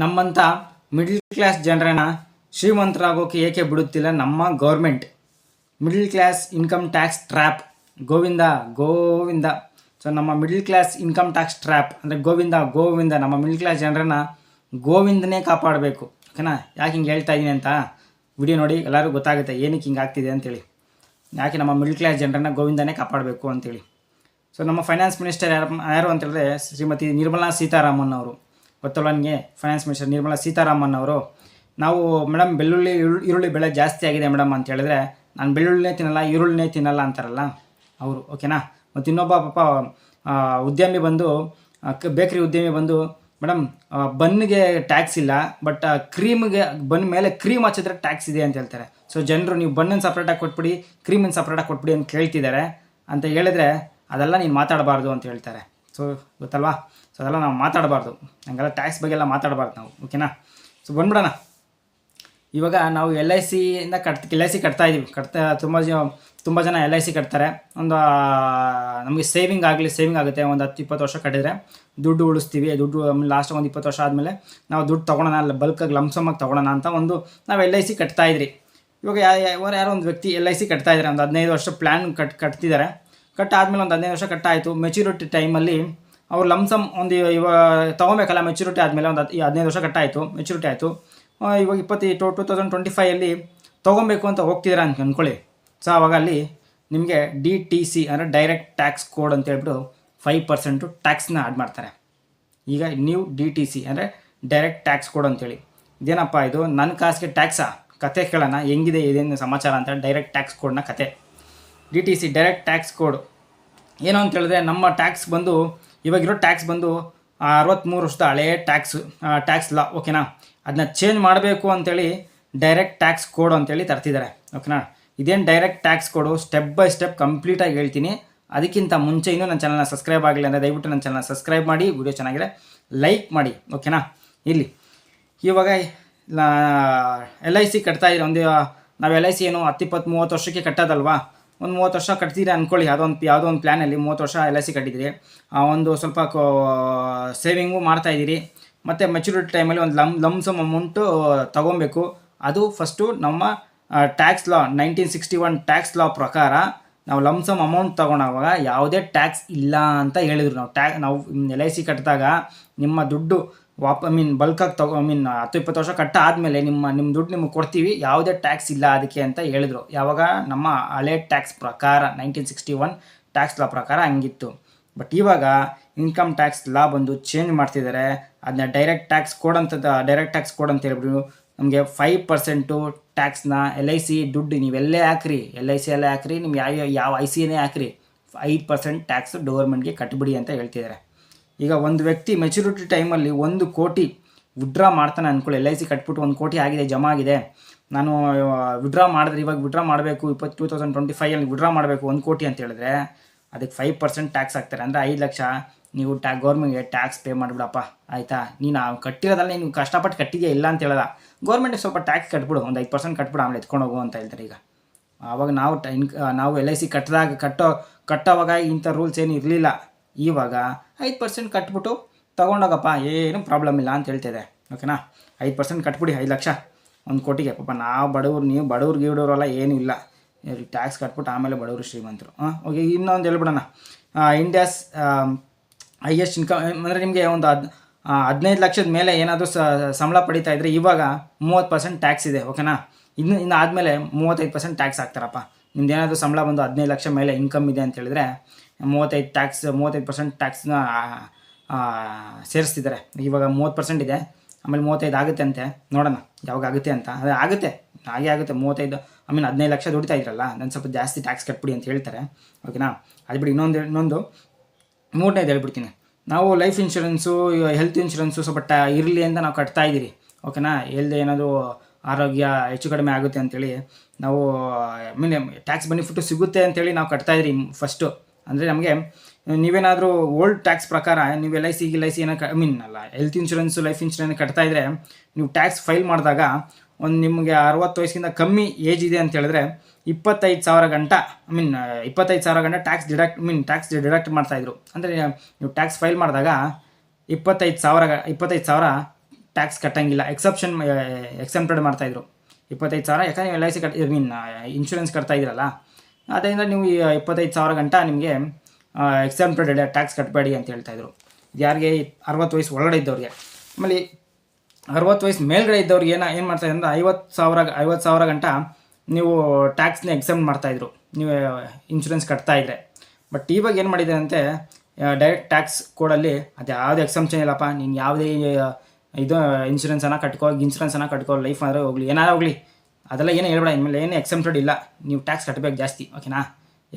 ನಮ್ಮಂಥ middle class ಜನರನ್ನ ಶ್ರೀಮಂತರಾಗೋಕೆ ಏಕೆ ಬಿಡುತ್ತಿಲ್ಲ ನಮ್ಮ government middle class income tax trap Govinda Govinda. So ನಮ್ಮ middle class income tax trap ಅಂದರೆ ಗೋವಿಂದ ಗೋವಿಂದ. ನಮ್ಮ ಮಿಡ್ಲ್ ಕ್ಲಾಸ್ ಜನರನ್ನ ಗೋವಿಂದನೇ ಕಾಪಾಡಬೇಕು. ಓಕೆನಾ? ಯಾಕೆ ಹಿಂಗೆ ಹೇಳ್ತಾ ಇದ್ದೀನಿ ಅಂತ ವಿಡಿಯೋ ನೋಡಿ, ಎಲ್ಲರಿಗೂ ಗೊತ್ತಾಗುತ್ತೆ ಏನಕ್ಕೆ ಹಿಂಗೆ ಆಗ್ತಿದೆ ಅಂತೇಳಿ. ಯಾಕೆ ನಮ್ಮ ಮಿಡ್ಲ್ ಕ್ಲಾಸ್ ಜನರನ್ನ ಗೋವಿಂದನೇ ಕಾಪಾಡಬೇಕು ಅಂತೇಳಿ. ಸೊ ನಮ್ಮ ಫೈನಾನ್ಸ್ ಮಿನಿಸ್ಟರ್ ಯಾರು ಯಾರು ಅಂತೇಳಿದ್ರೆ ಶ್ರೀಮತಿ ನಿರ್ಮಲಾ ಸೀತಾರಾಮನ್ ಅವರು. ಗೊತ್ತಲ್ಲ ನನಗೆ ಫೈನಾನ್ಸ್ ಮಿನಿಸ್ಟರ್ ನಿರ್ಮಲಾ ಸೀತಾರಾಮನ್ ಅವರು. ನಾವು ಮೇಡಮ್ ಬೆಳ್ಳುಳ್ಳಿ, ಈರುಳ್ಳಿ- ಈರುಳ್ಳಿ ಬೆಲೆ ಜಾಸ್ತಿ ಆಗಿದೆ ಮೇಡಮ್ ಅಂತ ಹೇಳಿದ್ರೆ, ನಾನು ಬೆಳ್ಳುಳ್ಳಿನೇ ತಿನ್ನಲ್ಲ, ಈರುಳ್ಳಿನೇ ತಿನ್ನಲ್ಲ ಅಂತಾರಲ್ಲ ಅವರು, ಓಕೆನಾ? ಮತ್ತು ಇನ್ನೊಬ್ಬ ಪಾಪ ಉದ್ಯಮಿ ಬಂದು ಬೇಕ್ರಿ ಉದ್ಯಮಿ ಬಂದು ಮೇಡಮ್ ಬನ್ಗೆ ಟ್ಯಾಕ್ಸ್ ಇಲ್ಲ, ಬಟ್ ಕ್ರೀಮ್ಗೆ, ಬನ್ ಮೇಲೆ ಕ್ರೀಮ್ ಹಚ್ಚಿದ್ರೆ ಟ್ಯಾಕ್ಸ್ ಇದೆ ಅಂತ ಹೇಳ್ತಾರೆ. ಸೊ ಜನರು, ನೀವು ಬನ್ನನ್ನು ಸಪ್ರೇಟಾಗಿ ಕೊಟ್ಬಿಡಿ ಕ್ರೀಮನ್ನು ಸಪ್ರೇಟಾಗಿ ಕೊಟ್ಬಿಡಿ ಅಂತ ಕೇಳ್ತಿದ್ದಾರೆ ಅಂತ ಹೇಳಿದ್ರೆ, ಅದೆಲ್ಲ ನೀನು ಮಾತಾಡಬಾರ್ದು ಅಂತ ಹೇಳ್ತಾರೆ. ಸೊ, ಗೊತ್ತಲ್ವಾ? ಸೊ ಅದೆಲ್ಲ ನಾವು ಮಾತಾಡಬಾರ್ದು. ಹಂಗೆಲ್ಲ ಟ್ಯಾಕ್ಸ್ ಬಗ್ಗೆ ಎಲ್ಲ ಮಾತಾಡಬಾರ್ದು ನಾವು ಓಕೆನಾ ಸೊ ಬಂದ್ಬಿಡೋಣ. ಇವಾಗ ನಾವು ಎಲ್ ಐ ಸಿಯಿಂದ ಕಟ್ ಎಲ್ ಐ ಸಿ ಕಟ್ತಾ ಇದೀವಿ. ಕಟ್ತಾ, ತುಂಬ ಜನ ತುಂಬ ಜನ ಎಲ್ ಐ ಸಿ ಕಟ್ತಾರೆ. ಒಂದು ನಮಗೆ ಸೇವಿಂಗ್ ಆಗಲಿ ಸೇವಿಂಗ್ ಆಗುತ್ತೆ. ಒಂದು ಹತ್ತು, ಇಪ್ಪತ್ತು ವರ್ಷ ಕಟ್ಟಿದ್ರೆ ದುಡ್ಡು ಉಳಿಸ್ತೀವಿ. ದುಡ್ಡು ಲಾಸ್ಟ್ ಒಂದು ಇಪ್ಪತ್ತು ವರ್ಷ ಆದಮೇಲೆ ನಾವು ದುಡ್ಡು ತೊಗೊಳೋಣ ಅಲ್ಲ ಬಲ್ಕಾಗಿ ಲಂಸಮಾಗಿ ತೊಗೊಳೋಣ ಅಂತ ಒಂದು ನಾವು ಎಲ್ ಐ ಸಿ ಕಟ್ತಾ ಇದ್ರಿ. ಇವಾಗ ಯಾರು ಯಾರೋ ಒಂದು ವ್ಯಕ್ತಿ ಎಲ್ ಐ ಸಿ ಕಟ್ತಾ ಇದ್ದಾರೆ ಒಂದು ಹದಿನೈದು ವರ್ಷ ಪ್ಲ್ಯಾನ್ ಕಟ್, ಕಟ್ತಿದ್ದಾರೆ. ಕಟ್ ಆದಮೇಲೆ ಒಂದು ಹದಿನೈದು ವರ್ಷ ಕಟ್ಟಾಯಿತು. ಮೆಚುರಿಟಿ ಟೈಮಲ್ಲಿ ಅವ್ರು ಲಮ್ಸಮ್ ಒಂದು ಇವಾಗ ತೊಗೊಬೇಕಲ್ಲ ಮೆಚುರಿಟಿ ಆದಮೇಲೆ ಒಂದು ಹದಿನೈದು ವರ್ಷ ಕಟ್ಟಾಯಿತು ಮೆಚುರಿಟಿ ಆಯಿತು. ಇವಾಗ ಇಪ್ಪತ್ತು ಟು ಟೂ ತೌಸಂಡ್ ಟ್ವೆಂಟಿ ಫೈಯಲ್ಲಿ ತೊಗೊಬೇಕು ಅಂತ ಹೋಗ್ತಿದ್ದೀರಾ ಅಂತ ಅಂದ್ಕೊಳ್ಳಿ ಸೊ ಅವಾಗ ಅಲ್ಲಿ ನಿಮಗೆ ಡಿ ಟಿ ಸಿ ಅಂದರೆ ಡೈರೆಕ್ಟ್ ಟ್ಯಾಕ್ಸ್ ಕೋಡ್ ಅಂತ ಹೇಳ್ಬಿಟ್ಟು ಫೈವ್ ಪರ್ಸೆಂಟು ಟ್ಯಾಕ್ಸ್ನ ಆ್ಯಡ್ ಮಾಡ್ತಾರೆ. ಈಗ ನೀವು ಡಿ ಟಿ ಸಿ ಅಂದರೆ ಡೈರೆಕ್ಟ್ ಟ್ಯಾಕ್ಸ್ ಕೋಡ್ ಅಂತೇಳಿ ಇದೇನಪ್ಪ ಇದು? ನನ್ನ ಕಾಸಿಗೆ ಟ್ಯಾಕ್ಸಾ ಕತೆ ಕೇಳೋಣ, ಹೆಂಗಿದೆ ಇದೇನು ಸಮಾಚಾರ ಅಂತ ಡೈರೆಕ್ಟ್ ಟ್ಯಾಕ್ಸ್ ಕೋಡ್ನ ಕತೆ. D T C direct tax code ಏನು ಅಂತ ಹೇಳಿದ್ರೆ ನಮ್ಮ ಟ್ಯಾಕ್ಸ್ ಬಂದು ಇವಾಗಿರೋ ಟ್ಯಾಕ್ಸ್ ಬಂದು ಅರವತ್ತ್ಮೂರು ವರ್ಷದ ಹಳೆಯ ಟ್ಯಾಕ್ಸ್ ಟ್ಯಾಕ್ಸ್ ಲಾ, ಓಕೆನಾ? ಅದನ್ನ ಚೇಂಜ್ ಮಾಡಬೇಕು ಅಂತೇಳಿ ಡೈರೆಕ್ಟ್ ಟ್ಯಾಕ್ಸ್ ಕೋಡ್ ಅಂತೇಳಿ ತರ್ತಿದ್ದಾರೆ ಓಕೆನಾ? ಇದೇನು direct tax code? Step by step ಕಂಪ್ಲೀಟಾಗಿ ಹೇಳ್ತೀನಿ. ಅದಕ್ಕಿಂತ ಮುಂಚೆ ಇನ್ನೂ ನನ್ನ ಚಾನಲ್ನ ಸಬ್ಸ್ಕ್ರೈಬ್ ಆಗಿಲ್ಲ ಅಂದರೆ ದಯವಿಟ್ಟು ನನ್ನ ಚಾನಲ್ನ ಸಬ್ಸ್ಕ್ರೈಬ್ ಮಾಡಿ, ವಿಡಿಯೋ ಚೆನ್ನಾಗಿದೆ, ಲೈಕ್ ಮಾಡಿ, ಓಕೆನಾ? ಇಲ್ಲಿ, ಇವಾಗ ಎಲ್ ಐ ಸಿ ಕಟ್ತಾ ಒಂದು, ನಾವು ಎಲ್ ಐ ಸಿ ಏನು ಹತ್ತಿಪ್ಪತ್ತು ಮೂವತ್ತು ವರ್ಷಕ್ಕೆ ಕಟ್ಟೋದಲ್ವಾ? ಒಂದು ಮೂವತ್ತು ವರ್ಷ ಕಟ್ತೀರಿ ಅಂದ್ಕೊಳ್ಳಿ ಒಂದು ಯಾವುದೋ ಒಂದು ಪ್ಲ್ಯಾನಲ್ಲಿ ಮೂವತ್ತು ವರ್ಷ ಎಲ್ ಐ ಸಿ ಕಟ್ಟಿದ್ದೀರಿ ಆ, ಒಂದು ಸ್ವಲ್ಪ ಸೇವಿಂಗು ಮಾಡ್ತಾಯಿದ್ದೀರಿ ಮತ್ತು ಮೆಚುರಿಟಿ ಟೈಮಲ್ಲಿ ಒಂದು ಲಮ್ ಲಮ್ಸಮ್ ಅಮೌಂಟು ತೊಗೊಬೇಕು. ಅದು ಫಸ್ಟು ನಮ್ಮ tax law nineteen sixty one tax law ಪ್ರಕಾರ ನಾವು ಲಮ್ಸಮ್ ಅಮೌಂಟ್ ತೊಗೊಳೋವಾಗ ಯಾವುದೇ ಟ್ಯಾಕ್ಸ್ ಇಲ್ಲ ಅಂತ ಹೇಳಿದರು. ನಾವು ಟ್ಯಾ ನಾವು ಎಲ್ ಐ ಸಿ ಕಟ್ಟಿದಾಗ ನಿಮ್ಮ ದುಡ್ಡು ವಾಪ ಐ ಮೀನ್ ಬಲ್ಕಾಗಿ ತಗೋ ಐ ಮೀನ್ ಹತ್ತು ಇಪ್ಪತ್ತು ವರ್ಷ ಕಟ್ಟ ಆದಮೇಲೆ ನಿಮ್ಮ ನಿಮ್ಮ ದುಡ್ಡು ನಿಮಗೆ ಕೊಡ್ತೀವಿ, ಯಾವುದೇ ಟ್ಯಾಕ್ಸ್ ಇಲ್ಲ ಅದಕ್ಕೆ ಅಂತ ಹೇಳಿದ್ರು. ಯಾವಾಗ? ನಮ್ಮ ಹಳೆ ಟ್ಯಾಕ್ಸ್ ಪ್ರಕಾರ nineteen sixty one tax law ಪ್ರಕಾರ ಹಂಗಿತ್ತು. ಬಟ್ ಇವಾಗ ಇನ್ಕಮ್ ಟ್ಯಾಕ್ಸ್ ಲಾ ಬಂದು ಚೇಂಜ್ ಮಾಡ್ತಿದ್ದಾರೆ ಅದನ್ನ direct tax code direct tax code ಅಂತ ಹೇಳ್ಬಿಟ್ಟು ನಮಗೆ ಫೈವ್ ಪರ್ಸೆಂಟು ಟ್ಯಾಕ್ಸ್ನ ಎಲ್ ಐ ಸಿ ದುಡ್ಡು ನೀವೆಲ್ಲೇ ಹಾಕ್ರಿ ಎಲ್ ಐ ಸಿ ಎಲ್ಲೇ ಹಾಕ್ರಿ, ನಿಮ್ಗೆ ಯಾವ ಯಾವ ಐ ಸಿನೇ ಹಾಕ್ರಿ ಐದು ಪರ್ಸೆಂಟ್ ಟ್ಯಾಕ್ಸ್ ಗೌರ್ಮೆಂಟ್ಗೆ ಕಟ್ಬಿಡಿ ಅಂತ ಹೇಳ್ತಿದ್ದಾರೆ ಈಗ ಒಂದು ವ್ಯಕ್ತಿ ಮೆಚುರಿಟಿ ಟೈಮಲ್ಲಿ ಒಂದು ಕೋಟಿ ವಿಡ್ರಾ ಮಾಡ್ತಾನೆ ಅಂದ್ಕೊಳ್ಳಿ ಎಲ್ ಐ ಸಿ ಕಟ್ಬಿಟ್ಟು ಒಂದು ಕೋಟಿ ಆಗಿದೆ, ಜಮಾ ಆಗಿದೆ. ನಾನು ವಿಡ್ರಾ ಮಾಡಿದ್ರೆ ಇವಾಗ ವಿಡ್ರಾ ಮಾಡಬೇಕು ಇಪ್ಪತ್ತು ಟೂ ತೌಸಂಡ್ ಟ್ವೆಂಟಿ ಫೈವಲ್ಲಿ ವಿಡ್ರಾ ಮಾಡಬೇಕು ಒಂದು ಕೋಟಿ ಅಂತ ಹೇಳಿದ್ರೆ ಅದಕ್ಕೆ ಫೈವ್ ಪರ್ಸೆಂಟ್ ಟ್ಯಾಕ್ಸ್ ಹಾಕ್ತಾರೆ. ಅಂದರೆ ಐದು ಲಕ್ಷ ನೀವು ಟ್ಯಾ ಗೌರ್ಮೆಂಟ್ಗೆ ಟ್ಯಾಕ್ಸ್ ಪೇ ಮಾಡಿಬಿಡಪ್ಪ. ಆಯಿತಾ? ನೀನು ಕಟ್ಟಿರೋದಲ್ಲ, ನೀನು ಕಷ್ಟಪಟ್ಟು ಕಟ್ಟಿದೆಯಾ ಇಲ್ಲ ಅಂತ ಹೇಳಲ್ಲ. ಗೌರ್ಮೆಂಟಿಗೆ ಸ್ವಲ್ಪ ಟ್ಯಾಕ್ಸ್ ಕಟ್ಬಿಡು. ಒಂದು ಐದು ಪರ್ಸೆಂಟ್ ಕಟ್ಬಿಡು, ಆಮೇಲೆ ಎತ್ಕೊಂಡು ಹೋಗು ಅಂತ ಹೇಳ್ತಾರೆ ಈಗ. ಆವಾಗ ನಾವು ಟೈನ್ ನಾವು ಎಲ್ ಐ ಸಿ ಕಟ್ಟಿದಾಗ ಕಟ್ಟೋ, ಕಟ್ಟೋವಾಗ ಇಂಥ ರೂಲ್ಸ್ ಏನು ಇರಲಿಲ್ಲ. ಇವಾಗ ಐದು ಪರ್ಸೆಂಟ್ ಕಟ್ಬಿಟ್ಟು ತೊಗೊಂಡೋಗಪ್ಪ, ಏನು ಪ್ರಾಬ್ಲಮ್ ಇಲ್ಲ ಅಂತ ಹೇಳ್ತಿದೆ. ಓಕೆನಾ ಐದು ಪರ್ಸೆಂಟ್ ಕಟ್ಬಿಡಿ, ಐದು ಲಕ್ಷ. ಒಂದು ಕೋಟಿಗೆ, ಪಾಪ ನಾವು ಬಡವ್ರು, ನೀವು ಬಡವ್ರು ಗೀಡೋರೆಲ್ಲ ಏನೂ ಇಲ್ಲ. ಟ್ಯಾಕ್ಸ್ ಕಟ್ಬಿಟ್ಟು ಆಮೇಲೆ ಬಡವರು ಶ್ರೀಮಂತರು. ಹಾಂ ಓಕೆ ಇನ್ನೊಂದು ಹೇಳ್ಬಿಡೋಣ. ಇಂಡಿಯಾಸ್ ಹೈಯೆಸ್ಟ್ ಇನ್ಕಮ್ ಅಂದರೆ ನಿಮಗೆ ಒಂದು ಹದ್ ಹದಿನೈದು ಲಕ್ಷದ ಮೇಲೆ ಏನಾದರೂ ಸಂಬಳ ಪಡಿತಾ ಇದ್ದರೆ ಇವಾಗ ಮೂವತ್ತು ಪರ್ಸೆಂಟ್ ಟ್ಯಾಕ್ಸ್ ಇದೆ ಓಕೆನಾ ಇನ್ನು ಇನ್ನು ಆದಮೇಲೆ ಮೂವತ್ತೈದು ಪರ್ಸೆಂಟ್ ಟ್ಯಾಕ್ಸ್ ಹಾಕ್ತಾರಪ್ಪ. ನಿಮ್ದು ಏನಾದರೂ ಸಂಬಳ ಬಂದು ಹದಿನೈದು ಲಕ್ಷ ಮೇಲೆ ಇನ್ಕಮ್ ಇದೆ ಅಂತ ಹೇಳಿದ್ರೆ ಮೂವತ್ತೈದು ಟ್ಯಾಕ್ಸ್ ಮೂವತ್ತೈದು ಪರ್ಸೆಂಟ್ ಟ್ಯಾಕ್ಸ್ನ ಸೇರಿಸ್ತಿದ್ದಾರೆ ಇವಾಗ ಮೂವತ್ತು ಪರ್ಸೆಂಟ್ ಇದೆ. ಆಮೇಲೆ ಮೂವತ್ತೈದು ಆಗುತ್ತೆ ಅಂತೆ. ನೋಡೋಣ ಯಾವಾಗ ಆಗುತ್ತೆ ಅಂತ. ಅದೇ ಆಗುತ್ತೆ. ಹಾಗೆ ಆಗುತ್ತೆ. ಮೂವತ್ತೈದು ಆಮೇಲೆ ಹದಿನೈದು ಲಕ್ಷ ದುಡಿತಾ ಇದ್ರಲ್ಲ, ನಾನು ಸ್ವಲ್ಪ ಜಾಸ್ತಿ ಟ್ಯಾಕ್ಸ್ ಕಟ್ಬಿಡಿ ಅಂತ ಹೇಳ್ತಾರೆ. ಓಕೆನಾ? ಅದು ಬಿಡಿ ಇನ್ನೊಂದು ಇನ್ನೊಂದು. ಮೂರನೇದು ಹೇಳ್ಬಿಡ್ತೀನಿ. ನಾವು ಲೈಫ್ ಇನ್ಶೂರೆನ್ಸು ಹೆಲ್ತ್ ಇನ್ಶೂರೆನ್ಸು ಸ್ವಲ್ಪ ಟ, ಇರಲಿ ಅಂತ ನಾವು ಕಟ್ತಾ ಇದ್ದೀರಿ ಓಕೆನಾ? ಎಲ್ಲದೆ ಏನಾದರೂ ಆರೋಗ್ಯ ಹೆಚ್ಚು ಕಡಿಮೆ ಆಗುತ್ತೆ ಅಂತೇಳಿ ನಾವು ಮೀನ್ ಟ್ಯಾಕ್ಸ್ ಬೆನಿಫಿಟ್ಟು ಸಿಗುತ್ತೆ ಅಂತೇಳಿ ನಾವು ಕಟ್ತಾ ಇದ್ರಿ, ಫಸ್ಟು. ಅಂದರೆ ನಮಗೆ, ನೀವೇನಾದರೂ ಓಲ್ಡ್ ಟ್ಯಾಕ್ಸ್ ಪ್ರಕಾರ ನೀವು L I C L I C ಏನೋ ಐ ಮೀನ್ ಅಲ್ಲ ಹೆಲ್ತ್ ಇನ್ಶೂರೆನ್ಸು ಲೈಫ್ ಇನ್ಶೂರೆನ್ಸ್ ಕಟ್ತಾ ಇದ್ದರೆ ನೀವು ಟ್ಯಾಕ್ಸ್ ಫೈಲ್ ಮಾಡಿದಾಗ ಒಂದು ನಿಮಗೆ ಅರವತ್ತು ವಯಸ್ಸಿಂದ ಕಮ್ಮಿ ಏಜ್ ಇದೆ ಅಂತ ಹೇಳಿದ್ರೆ ಇಪ್ಪತ್ತೈದು ಸಾವಿರ ಗಂಟ ಐ ಮೀನ್ ಇಪ್ಪತ್ತೈದು ಸಾವಿರ ಗಂಟ tax deduct mean tax deduct ಮಾಡ್ತಾಯಿದ್ರು ಅಂದರೆ ನೀವು ಟ್ಯಾಕ್ಸ್ ಫೈಲ್ ಮಾಡಿದಾಗ ಇಪ್ಪತ್ತೈದು ಸಾವಿರ ಇಪ್ಪತ್ತೈದು ಸಾವಿರ ಟ್ಯಾಕ್ಸ್ ಕಟ್ಟಂಗಿಲ್ಲ ಎಕ್ಸೆಪ್ಷನ್ ಎಕ್ಸೆಂಪ್ಟೆಡ್ ಮಾಡ್ತಾಯಿದ್ರು ಇಪ್ಪತ್ತೈದು ಸಾವಿರ, ಯಾಕಂದರೆ L I C cut I mean insurance ಕಟ್ತಾ ಇದ್ದೀರಲ್ಲ ಅದರಿಂದ ನೀವು ಈ ಇಪ್ಪತ್ತೈದು ಸಾವಿರ ಗಂಟ ನಿಮಗೆ ಎಕ್ಸೆಂಪ್ಟೆಡ್ ಟ್ಯಾಕ್ಸ್ ಕಟ್ಟಬೇಡಿ ಅಂತ ಹೇಳ್ತಾಯಿದ್ರು ಯಾರಿಗೆ ಅರವತ್ತು ವಯಸ್ಸು ಒಳಗಡೆ ಇದ್ದವ್ರಿಗೆ. ಆಮೇಲೆ ಅರವತ್ತು ವಯಸ್ಸು ಮೇಲ್ಗಡೆ ಇದ್ದವ್ರಿಗೆ ಏನು ಏನು ಮಾಡ್ತಾ ಅಂದರೆ ಐವತ್ತು ಸಾವಿರ ಐವತ್ತು ಸಾವಿರ ಗಂಟ ನೀವು ಟ್ಯಾಕ್ಸ್ನ ಎಕ್ಸಾಮ್ ಮಾಡ್ತಾಯಿದ್ರು ನೀವು ಇನ್ಶೂರೆನ್ಸ್ ಕಟ್ತಾಯಿದ್ರೆ ಬಟ್ ಇವಾಗ ಏನು ಮಾಡಿದ್ದಾರೆ ಅಂತೆ ಡೈರೆಕ್ಟ್ ಟ್ಯಾಕ್ಸ್ ಕೋಡಲ್ಲಿ ಅದು ಯಾವುದೇ ಎಕ್ಸೆಂಪ್ಷನ್ ಇಲ್ಲಪ್ಪ, ನೀನು ಯಾವುದೇ ಇದು ಇನ್ಶೂರೆನ್ಸನ್ನು ಕಟ್ಕೋ ಇನ್ಶೂರೆನ್ಸನ್ನು ಕಟ್ಕೋ ಲೈಫ್ ಆದರೆ ಹೋಗಲಿ, ಏನಾರು ಹೋಗಲಿ. ಅದೆಲ್ಲ ಏನು ಹೇಳ್ಬೇಡ, ಇನ್ಮೇಲೆ ಏನು ಎಕ್ಸೆಂಪ್ಟೆಡ್ ಇಲ್ಲ. ನೀವು ಟ್ಯಾಕ್ಸ್ ಕಟ್ಟಬೇಕು ಜಾಸ್ತಿ ಓಕೆನಾ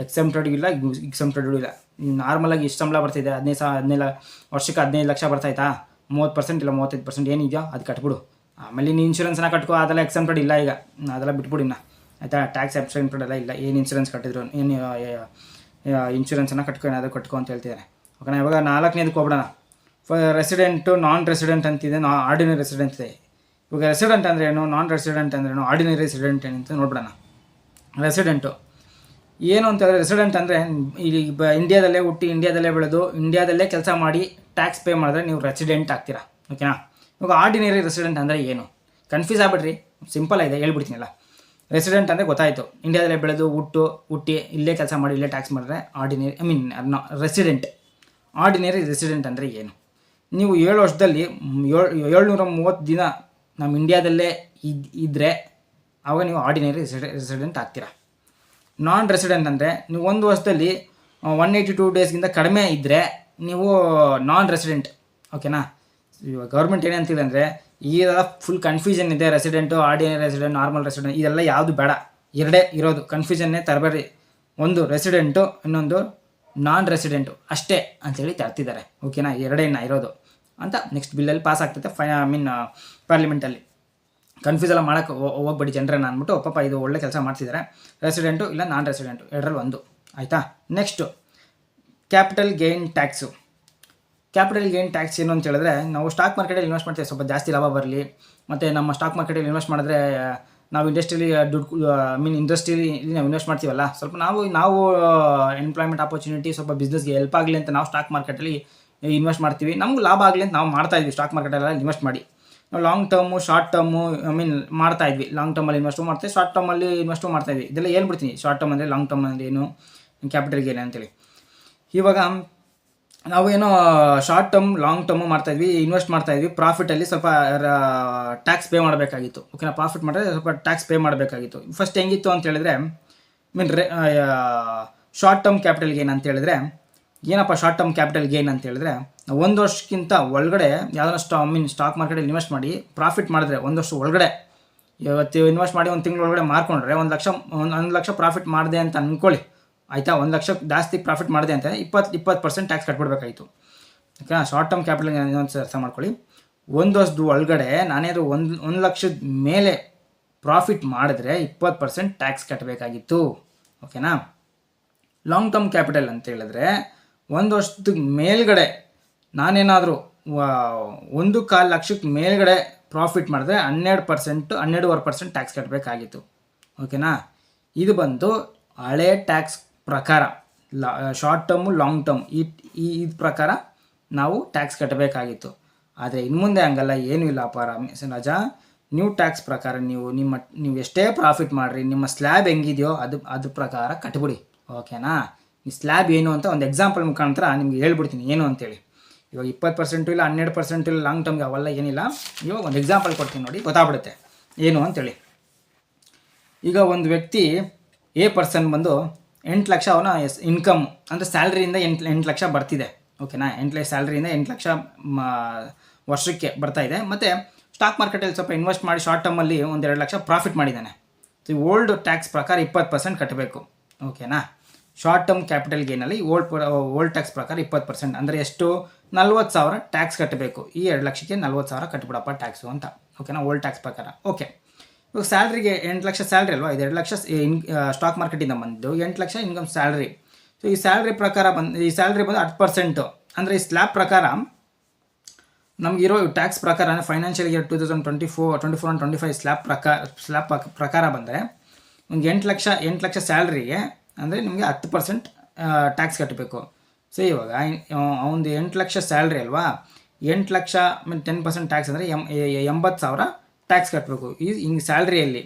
ಎಕ್ಸೆಂಪ್ಟೆಡ್ ಇಲ್ಲ ಎಕ್ಸೆಂಪ್ಟೆಡ್ ಇಲ್ಲ. ನಾರ್ಮಲಾಗಿ ಇಷ್ಟು ಸಂಬಳ ಬರ್ತಿದೆ, ಹದಿನೈದು ಸಾವಿರ ಹದಿನೈದು ವರ್ಷಕ್ಕೆ ಹದಿನೈದು ಲಕ್ಷ ಬರ್ತಾಯ್ತಾ? ಮೂವತ್ತು ಪರ್ಸೆಂಟ್ ಇಲ್ಲ, ಮೂವತ್ತೈದು ಪರ್ಸೆಂಟ್ ಏನಿದೆಯೋ ಅದು ಕಟ್ಬಿಡು. ಆಮೇಲೆ ನೀನು ಇನ್ಶೂರೆನ್ಸ್ನ ಕಟ್ಕೋ, ಅದೆಲ್ಲ ಎಕ್ಸೆಂಪ್ಟೆಡ್ ಇಲ್ಲ ಈಗ. ಅದೆಲ್ಲ ಬಿಟ್ಬಿಡಿ ಇನ್ನು. ಆಯಿತಾ? ಟ್ಯಾಕ್ಸ್ ಎಕ್ಸೆಂಪ್ಟೆಡ್ ಎಲ್ಲ ಇಲ್ಲ. ಏನು ಇನ್ಶೂರೆನ್ಸ್ ಕಟ್ಟಿದ್ರು, ಏನು ಇನ್ಶೂರೆನ್ಸನ್ನು ಕಟ್ಕೊ, ಏನಾದರೂ ಕಟ್ಕೊ ಅಂತ ಹೇಳ್ತಿದ್ದಾರೆ ಓಕೆನಾ ಇವಾಗ ನಾಲ್ಕನೇದಕ್ಕೆ ಹೋಗ್ಬಿಡೋಣ. ಫ ರೆಸಿಡೆಂಟು ನಾನ್ ರೆಸಿಡೆಂಟ್ ಅಂತಿದೆ ನಾ ಆರ್ಡಿನರಿ ರೆಸಿಡೆಂಟ್ ಇದೆ. ಇವಾಗ ರೆಸಿಡೆಂಟ್ ಅಂದರೆ ಏನು ನಾನ್ ರೆಸಿಡೆಂಟ್ ಏನು ಆರ್ಡಿನರಿ ರೆಸಿಡೆಂಟ್ ಏನಂತ ನೋಡ್ಬಿಡೋಣ. ರೆಸಿಡೆಂಟು ಏನು ಅಂತಂದರೆ ರೆಸಿಡೆಂಟ್ ಅಂದರೆ ಇಲ್ಲಿ ಬ ಇಂಡಿಯಾದಲ್ಲೇ ಹುಟ್ಟಿ ಇಂಡಿಯಾದಲ್ಲೇ ಬೆಳೆದು ಇಂಡಿಯಾದಲ್ಲೇ ಕೆಲಸ ಮಾಡಿ ಟ್ಯಾಕ್ಸ್ ಪೇ ಮಾಡಿದ್ರೆ ನೀವು ರೆಸಿಡೆಂಟ್ ಆಗ್ತೀರಾ ಓಕೆನಾ ಇವಾಗ ಆರ್ಡಿನರಿ ರೆಸಿಡೆಂಟ್ ಅಂದರೆ ಏನು? ಕನ್ಫ್ಯೂಸ್ ಆಗ್ಬಿಡ್ರಿ ಸಿಂಪಲ್ ಆಗಿದೆ, ಹೇಳ್ಬಿಡ್ತೀನಲ್ಲ. ರೆಸಿಡೆಂಟ್ ಅಂದರೆ ಗೊತ್ತಾಯಿತು. ಇಂಡಿಯಾದಲ್ಲೇ ಬೆಳೆದು ಹುಟ್ಟು, ಹುಟ್ಟಿ ಇಲ್ಲೇ ಕೆಲಸ ಮಾಡಿ ಇಲ್ಲೇ ಟ್ಯಾಕ್ಸ್ ಮಾಡಿದ್ರೆ ordinary I mean resident ordinary resident ಅಂದರೆ ಏನು? ನೀವು ಏಳು ವರ್ಷದಲ್ಲಿ ಏಳು, ಏಳ್ನೂರ ಮೂವತ್ತು ದಿನ ನಮ್ಮ ಇಂಡಿಯಾದಲ್ಲೇ ಇದ್ ಇದ್ದರೆ ಆವಾಗ ನೀವು ಆರ್ಡಿನರಿ ರೆಸಿಡೆಂಟ್ ಆಗ್ತೀರಾ. ನಾನ್ ರೆಸಿಡೆಂಟ್ ಅಂದರೆ ನೀವು ಒಂದು ವರ್ಷದಲ್ಲಿ ಒನ್ ಏಯ್ಟಿ ಟೂ ಡೇಸ್ಗಿಂತ ಕಡಿಮೆ ಇದ್ದರೆ ನೀವು ನಾನ್ ರೆಸಿಡೆಂಟ್ ಓಕೆನಾ ಇವಾಗ ಗೌರ್ಮೆಂಟ್ ಏನಂತಿದೆ ಅಂದರೆ ಈಗ ಫುಲ್ ಕನ್ಫ್ಯೂಷನ್ ಇದೆ resident ordinary resident normal resident ಇದೆಲ್ಲ ಯಾವುದು ಬೇಡ. ಎರಡೇ ಇರೋದು ಕನ್ಫ್ಯೂಷನ್ನೇ ತರಬೇಡಿ. ಒಂದು ರೆಸಿಡೆಂಟು ಇನ್ನೊಂದು ನಾನ್ ರೆಸಿಡೆಂಟು ಅಷ್ಟೇ ಅಂಥೇಳಿ ತರ್ತಿದ್ದಾರೆ ಓಕೆನಾ ಎರಡೇನ ಇರೋದು. ಅಂತ ನೆಕ್ಸ್ಟ್ ಬಿಲ್ಲಲ್ಲಿ ಪಾಸ್ ಆಗ್ತೈತೆ. ಫೈ ಐ ಮೀನ್ ಪಾರ್ಲಿಮೆಂಟಲ್ಲಿ ಕನ್ಫ್ಯೂಸ್ ಎಲ್ಲ ಮಾಡೋಕ್ಕೆ ಹೋಗ್ಬೇಡಿ ಜನರನ್ನ ಅಂದ್ಬಿಟ್ಟು ಪಾಪ ಇದು ಒಳ್ಳೆ ಕೆಲಸ ಮಾಡ್ತಿದ್ದಾರೆ ರೆಸಿಡೆಂಟು ಇಲ್ಲ ನಾನ್ ರೆಸಿಡೆಂಟು ಎರಡರಲ್ಲಿ ಒಂದು. ಆಯಿತಾ? Next capital gain tax capital gain tax ಏನು ಅಂತ ಹೇಳಿದ್ರೆ, ನಾವು ಸ್ಟಾಕ್ ಮಾರ್ಕೆಟಲ್ಲಿ ಇನ್ವೆಸ್ಟ್ ಮಾಡ್ತೀವಿ. ಸ್ವಲ್ಪ ಜಾಸ್ತಿ ಲಾಭ ಬರಲಿ. ಮತ್ತು ನಮ್ಮ ಸ್ಟಾಕ್ ಮಾರ್ಕೆಟಲ್ಲಿ ಇನ್ವೆಸ್ಟ್ ಮಾಡಿದ್ರೆ, ನಾವು ಇಂಡಸ್ಟ್ರಿಲಿ ದುಡ್ಡು ಮೀನ್ ಇಂಡಸ್ಟ್ರಿಲಿ ನಾವು ಇನ್ವೆಸ್ಟ್ ಮಾಡ್ತೀವಲ್ಲ. ಸ್ವಲ್ಪ ನಾವು ನಾವು ಎಂಪ್ಲಾಯ್ಮೆಂಟ್ ಆಪರ್ಚುನಿಟಿ ಸ್ವಲ್ಪ ಬಿಸ್ನೆಸ್ಗೆ ಹೆಲ್ಪ್ ಆಗಲಿ ಅಂತ ನಾವು ಸ್ಟಾಕ್ ಮಾರ್ಕೆಟಲ್ಲಿ ಇನ್ವೆಸ್ಟ್ ಮಾಡ್ತೀವಿ. ನಮ್ಗೆ ಲಾಭ ಆಗಲಿ ಅಂತ ನಾವು ಮಾಡ್ತಾ ಇದ್ವಿ ಸ್ಟಾಕ್ ಮಾರ್ಕೆಟೆಲ್ಲ ಇನ್ವೆಸ್ಟ್ ಮಾಡಿ. ನಾವು long term short term I mean ಮಾಡ್ತಾ ಇದ್ವಿ. ಲಾಂಗ್ ಟರ್ಮಲ್ಲಿ ಇನ್ವೆಸ್ಟು ಮಾಡ್ತೀವಿ ಶಾರ್ಟ್ ಟರ್ಮಲ್ಲಿ ಇನ್ವೆಸ್ಟು ಮಾಡ್ತಾ ಇದ್ವಿ. ಇದೆಲ್ಲ ಹೇಳ್ಬಿಡ್ತೀನಿ. ಶಾರ್ಟ್ ಟರ್ಮ್ ಅಂದರೆ ಲಾಂಗ್ ಟರ್ಮ್ ಅಂದರೆ ಏನು? ಕ್ಯಾಪಿಟಲ್ ಗೇನ್ ಅಂತೇಳಿ. ಇವಾಗ ನಾವು ಏನೋ ಶಾರ್ಟ್ ಟರ್ಮ್ ಲಾಂಗ್ ಟರ್ಮು ಮಾಡ್ತಾ ಇದ್ವಿ ಇನ್ವೆಸ್ಟ್ ಮಾಡ್ತಾ ಇದ್ವಿ. ಪ್ರಾಫಿಟಲ್ಲಿ ಸ್ವಲ್ಪ ಟ್ಯಾಕ್ಸ್ ಪೇ ಮಾಡಬೇಕಾಗಿತ್ತು. ಓಕೆನಾ ಪ್ರಾಫಿಟ್ ಮಾಡಿದ್ರೆ ಸ್ವಲ್ಪ ಟ್ಯಾಕ್ಸ್ ಪೇ ಮಾಡಬೇಕಾಗಿತ್ತು. ಫಸ್ಟ್ ಹೆಂಗಿತ್ತು ಅಂತ ಹೇಳಿದ್ರೆ ಮೀನ್ ರೇ ಶಾರ್ಟ್ ಟರ್ಮ್ ಕ್ಯಾಪಿಟಲ್ ಗೇನ್ ಅಂತ ಹೇಳಿದ್ರೆ ಏನಪ್ಪ ಶಾರ್ಟ್ ಟರ್ಮ್ ಕ್ಯಾಪಿಟಲ್ ಗೇನ್ ಅಂತ ಹೇಳಿದ್ರೆ, ಒಂದು ವರ್ಷಕ್ಕಿಂತ ಒಳಗಡೆ ಯಾವ್ದಾರ ಸ್ಟಾ ಮೀನ್ ಸ್ಟಾಕ್ ಮಾರ್ಕೆಟಲ್ಲಿ ಇನ್ವೆಸ್ಟ್ ಮಾಡಿ ಪ್ರಾಫಿಟ್ ಮಾಡಿದ್ರೆ, ಒಂದು ವರ್ಷ ಒಳಗಡೆ, ಇವತ್ತು ಇನ್ವೆಸ್ಟ್ ಮಾಡಿ ಒಂದು ತಿಂಗಳ ಒಳಗಡೆ ಮಾರ್ಕೊಂಡ್ರೆ ಒಂದು ಲಕ್ಷ, ಒಂದು ಒಂದು ಲಕ್ಷ ಪ್ರಾಫಿಟ್ ಮಾಡಿದೆ ಅಂತ ಅಂದ್ಕೊಳ್ಳಿ ಆಯಿತಾ? ಒಂದು ಲಕ್ಷ ಜಾಸ್ತಿ ಪ್ರಾಫಿಟ್ ಮಾಡಿದೆ ಅಂತ ಇಪ್ಪತ್ತು ಇಪ್ಪತ್ತು ಪರ್ಸೆಂಟ್ ಟ್ಯಾಕ್ಸ್ ಕಟ್ಬಿಡ್ಬೇಕಾಯಿತು. ಓಕೆನಾ? ಶಾರ್ಟ್ ಟರ್ಮ್ ಕ್ಯಾಪಿಟಲ್ ಇನ್ನೊಂದು ಅರ್ಥ ಮಾಡ್ಕೊಳ್ಳಿ. ಒಂದು ವರ್ಷದ ಒಳಗಡೆ ನಾನೇದು ಒಂದು ಒಂದು ಲಕ್ಷದ ಮೇಲೆ ಪ್ರಾಫಿಟ್ ಮಾಡಿದ್ರೆ ಇಪ್ಪತ್ತು ಪರ್ಸೆಂಟ್ ಟ್ಯಾಕ್ಸ್ ಕಟ್ಟಬೇಕಾಗಿತ್ತು ಓಕೆನಾ? ಲಾಂಗ್ ಟರ್ಮ್ ಕ್ಯಾಪಿಟಲ್ ಅಂತ ಹೇಳಿದ್ರೆ ಒಂದು ವರ್ಷದ ಮೇಲ್ಗಡೆ ನಾನೇನಾದರೂ ಒಂದು ಕಾಲು ಲಕ್ಷಕ್ಕೆ ಮೇಲ್ಗಡೆ ಪ್ರಾಫಿಟ್ ಮಾಡಿದ್ರೆ ಹನ್ನೆರಡು ಪರ್ಸೆಂಟು ಹನ್ನೆರಡುವರೆ ಪರ್ಸೆಂಟ್ ಟ್ಯಾಕ್ಸ್ ಕಟ್ಟಬೇಕಾಗಿತ್ತು ಓಕೆನಾ ಇದು ಬಂದು ಹಳೆ ಟ್ಯಾಕ್ಸ್ ಪ್ರಕಾರ, ಲಾ ಶಾರ್ಟ್ ಟರ್ಮು ಲಾಂಗ್ ಟರ್ಮ್ ಈ ಈ, ಇದ್ ಪ್ರಕಾರ ನಾವು ಟ್ಯಾಕ್ಸ್ ಕಟ್ಟಬೇಕಾಗಿತ್ತು ಆದರೆ ಇನ್ನು ಮುಂದೆ ಹಂಗಲ್ಲ, ಏನೂ ಇಲ್ಲ ಅಪಾರ ರಾಜ. ನ್ಯೂ ಟ್ಯಾಕ್ಸ್ ಪ್ರಕಾರ ನೀವು ನಿಮ್ಮ, ನೀವು ಎಷ್ಟೇ ಪ್ರಾಫಿಟ್ ಮಾಡಿರಿ, ನಿಮ್ಮ ಸ್ಲ್ಯಾಬ್ ಹೆಂಗಿದೆಯೋ ಅದು ಅದ್ರ ಪ್ರಕಾರ ಕಟ್ಬಿಡಿ. ಓಕೆನಾ ಈ ಸ್ಲ್ಯಾಬ್ ಏನು ಅಂತ ಒಂದು ಎಕ್ಸಾಂಪಲ್ ಮುಖಾಂತರ ನಿಮ್ಗೆ ಹೇಳ್ಬಿಡ್ತೀನಿ. ಏನು ಅಂತೇಳಿ. ಇವಾಗ ಇಪ್ಪತ್ತು ಪರ್ಸೆಂಟು ಇಲ್ಲ, ಹನ್ನೆರಡು ಪರ್ಸೆಂಟು ಇಲ್ಲ ಲಾಂಗ್ ಟರ್ಮ್ಗೆ ಅವೆಲ್ಲ ಏನಿಲ್ಲ. ಇವಾಗ ಒಂದು ಎಕ್ಸಾಂಪಲ್ ಕೊಡ್ತೀನಿ ನೋಡಿ, ಗೊತ್ತಾಗ್ಬಿಡುತ್ತೆ. ಏನು ಅಂತೇಳಿ. ಈಗ ಒಂದು ವ್ಯಕ್ತಿ ಎ ಪರ್ಸನ್ ಬಂದು ಎಂಟು ಲಕ್ಷ ಅವನ ಎಸ್ ಇನ್ಕಮ್ ಅಂದರೆ ಸ್ಯಾಲ್ರಿಯಿಂದ ಎಂಟು ಎಂಟು ಲಕ್ಷ ಬರ್ತಿದೆ. ಓಕೆನಾ ಎಂಟು ಲಕ್ಷ ಸ್ಯಾಲ್ರಿಯಿಂದ ಎಂಟು ಲಕ್ಷ ವರ್ಷಕ್ಕೆ ಬರ್ತಾ ಇದೆ. ಮತ್ತು ಸ್ಟಾಕ್ ಮಾರ್ಕೆಟಲ್ಲಿ ಸ್ವಲ್ಪ ಇನ್ವೆಸ್ಟ್ ಮಾಡಿ ಶಾರ್ಟ್ ಟರ್ಮಲ್ಲಿ ಒಂದೆರಡು ಲಕ್ಷ ಪ್ರಾಫಿಟ್ ಮಾಡಿದ್ದಾನೆ. ಸೊ ಓಲ್ಡ್ ಟ್ಯಾಕ್ಸ್ ಪ್ರಕಾರ ಇಪ್ಪತ್ತು ಪರ್ಸೆಂಟ್ ಕಟ್ಟಬೇಕು. ಓಕೆನಾ ಶಾರ್ಟ್ ಟರ್ಮ್ ಕ್ಯಾಪಿಟಲ್ ಗೇನಲ್ಲಿ ಓಲ್ಡ್ ಓಲ್ಡ್ ಟ್ಯಾಕ್ಸ್ ಪ್ರಕಾರ ಇಪ್ಪತ್ತು ಪರ್ಸೆಂಟ್ ಅಂದರೆ ಎಷ್ಟು? ನಲ್ವತ್ತು ಸಾವಿರ ಟ್ಯಾಕ್ಸ್ ಕಟ್ಟಬೇಕು ಈ ಎರಡು ಲಕ್ಷಕ್ಕೆ ನಲ್ವತ್ತು ಸಾವಿರ ಕಟ್ಬಿಡಪ್ಪ ಟ್ಯಾಕ್ಸು ಅಂತ. ಓಕೆನಾ ಓಲ್ಡ್ ಟ್ಯಾಕ್ಸ್ ಪ್ರಕಾರ. ಓಕೆ ಇವಾಗ ಸ್ಯಾಲ್ರಿಗೆ ಎಂಟು ಲಕ್ಷ ಸ್ಯಾಲ್ರಿ ಅಲ್ವಾ? ಇದು ಎರಡು ಲಕ್ಷ ಇನ್ ಸ್ಟಾಕ್ ಮಾರ್ಕೆಟಿಂದ ಬಂದಿದ್ದು. ಎಂಟು ಲಕ್ಷ ಇನ್ಕಮ್ ಸ್ಯಾಲ್ರಿ ಸೊ ಈ ಸ್ಯಾಲ್ರಿ ಪ್ರಕಾರ ಬಂದು, ಈ ಸ್ಯಾಲ್ರಿ ಬಂದು ಹತ್ತು ಪರ್ಸೆಂಟು ಅಂದರೆ ಈ ಸ್ಲ್ಯಾಬ್ ಪ್ರಕಾರ ನಮಗಿರೋ ಟ್ಯಾಕ್ಸ್ ಪ್ರಕಾರ financial year two thousand twenty four twenty four and twenty five slab ಪ್ರಕಾರ ಸ್ಲ್ಯಾಬ್ ಪ್ರಕಾರ ಬಂದರೆ ಒಂದು ಎಂಟು ಲಕ್ಷ ಎಂಟು ಲಕ್ಷ ಸ್ಯಾಲ್ರಿಗೆ ಅಂದರೆ ನಿಮಗೆ ಹತ್ತು ಪರ್ಸೆಂಟ್ ಟ್ಯಾಕ್ಸ್ ಕಟ್ಟಬೇಕು ಸೊ ಇವಾಗ ಅವನದು ಎಂಟು ಲಕ್ಷ ಸ್ಯಾಲ್ರಿ ಅಲ್ವಾ? ಎಂಟು lakh, mean ten percent tax ಅಂದರೆ ಎಂ ಎಂಬತ್ತು ಸಾವಿರ ಟ್ಯಾಕ್ಸ್ ಕಟ್ಟಬೇಕು ಈ ಹಿಂಗೆ ಸ್ಯಾಲ್ರಿಯಲ್ಲಿ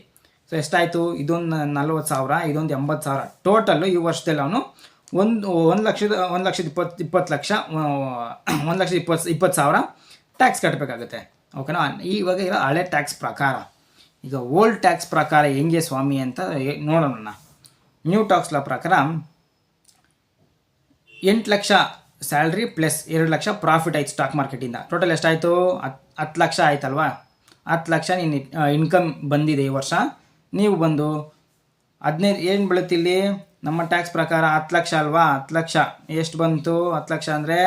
ಸೊ ಎಷ್ಟಾಯಿತು? ಇದೊಂದು ನಲ್ವತ್ತು ಸಾವಿರ, ಇದೊಂದು ಎಂಬತ್ತು ಸಾವಿರ. ಟೋಟಲ್ಲು ಈ ವರ್ಷದಲ್ಲಿ ಅವನು ಒಂದು ಒಂದು ಲಕ್ಷದ ಒಂದು ಲಕ್ಷದ ಇಪ್ಪತ್ತು ಇಪ್ಪತ್ತು ಲಕ್ಷ ಒಂದು ಲಕ್ಷದ ಇಪ್ಪತ್ತು ಇಪ್ಪತ್ತು ಸಾವಿರ ಟ್ಯಾಕ್ಸ್ ಕಟ್ಟಬೇಕಾಗುತ್ತೆ ಓಕೆನಾ ಇವಾಗ ಇರೋ ಹಳೆ ಟ್ಯಾಕ್ಸ್ ಪ್ರಕಾರ. ಈಗ ಓಲ್ಡ್ ಟ್ಯಾಕ್ಸ್ ಪ್ರಕಾರ ಹೆಂಗೆ ಸ್ವಾಮಿ ಅಂತ ನೋಡೋಣ ನ್ಯೂ ಟಾಕ್ಸ್ಲ ಪ್ರಕಾರ ಎಂಟು ಲಕ್ಷ ಸ್ಯಾಲ್ರಿ ಪ್ಲಸ್ ಎರಡು ಲಕ್ಷ ಪ್ರಾಫಿಟ್ ಆಯ್ತು ಸ್ಟಾಕ್ ಮಾರ್ಕೆಟಿಂದ ಟೋಟಲ್ ಎಷ್ಟಾಯಿತು? ಹತ್ತು ಹತ್ತು ಲಕ್ಷ ಆಯ್ತಲ್ವಾ? ಹತ್ತು ಲಕ್ಷ ನೀನು ಇನ್ಕಮ್ ಬಂದಿದೆ ಈ ವರ್ಷ. ನೀವು ಬಂದು ಹದಿನೈದು ಏನು ಬೀಳುತ್ತೆ ಇಲ್ಲಿ? ನಮ್ಮ ಟ್ಯಾಕ್ಸ್ ಪ್ರಕಾರ ಹತ್ತು ಲಕ್ಷ ಅಲ್ವಾ? ಹತ್ತು ಲಕ್ಷ. ಎಷ್ಟು ಬಂತು? ಹತ್ತು ಲಕ್ಷ ಅಂದರೆ